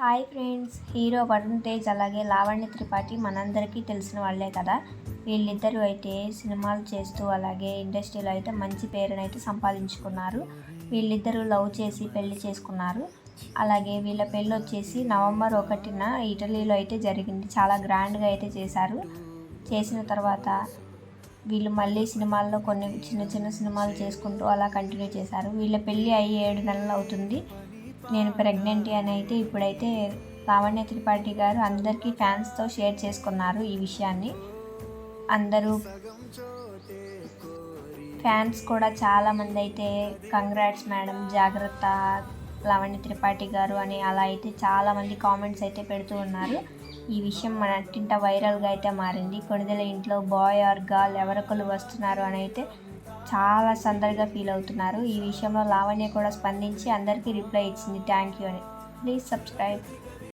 Hi friends hero Varun Tej అలాగే లావణ్య త్రిపాఠి మనందరికీ తెలిసిన వాళ్ళే కదా. వీళ్ళిద్దరూ అయితే సినిమాలు చేస్తూ అలాగే ఇండస్ట్రీలో అయితే మంచి పేరునైతే సంపాదించుకున్నారు. వీళ్ళిద్దరూ లవ్ చేసి పెళ్ళి చేసుకున్నారు. అలాగే వీళ్ళ పెళ్ళి వచ్చేసి నవంబర్ ఒకటిన ఇటలీలో అయితే జరిగింది. చాలా గ్రాండ్గా అయితే చేశారు. చేసిన తర్వాత వీళ్ళు మళ్ళీ సినిమాల్లో కొన్ని చిన్న చిన్న సినిమాలు చేసుకుంటూ అలా కంటిన్యూ చేశారు. వీళ్ళ పెళ్ళి అయ్యి ఏడు నెలలు అవుతుంది. నేను ప్రెగ్నెంట్ అని అయితే ఇప్పుడైతే లావణ్య త్రిపాఠి గారు అందరికీ ఫ్యాన్స్తో షేర్ చేసుకున్నారు ఈ విషయాన్ని. అందరూ ఫ్యాన్స్ కూడా చాలామంది అయితే కంగ్రాట్స్ మేడం జాగ్రత్త లావణ్య త్రిపాఠి గారు అని అలా అయితే చాలామంది కామెంట్స్ అయితే పెడుతూ ఉన్నారు. ఈ విషయం మన అట్టింట వైరల్గా అయితే మారింది. కొనిదెల ఇంట్లో బాయ్ ఆర్ గర్ల్ ఎవరొకరు వస్తున్నారు అని అయితే చాలా సందడిగా ఫీల్ అవుతున్నారు. ఈ విషయంలో లావణ్య కూడా స్పందించి అందరికీ రిప్లై ఇచ్చింది. థ్యాంక్ యూ అని. Please subscribe.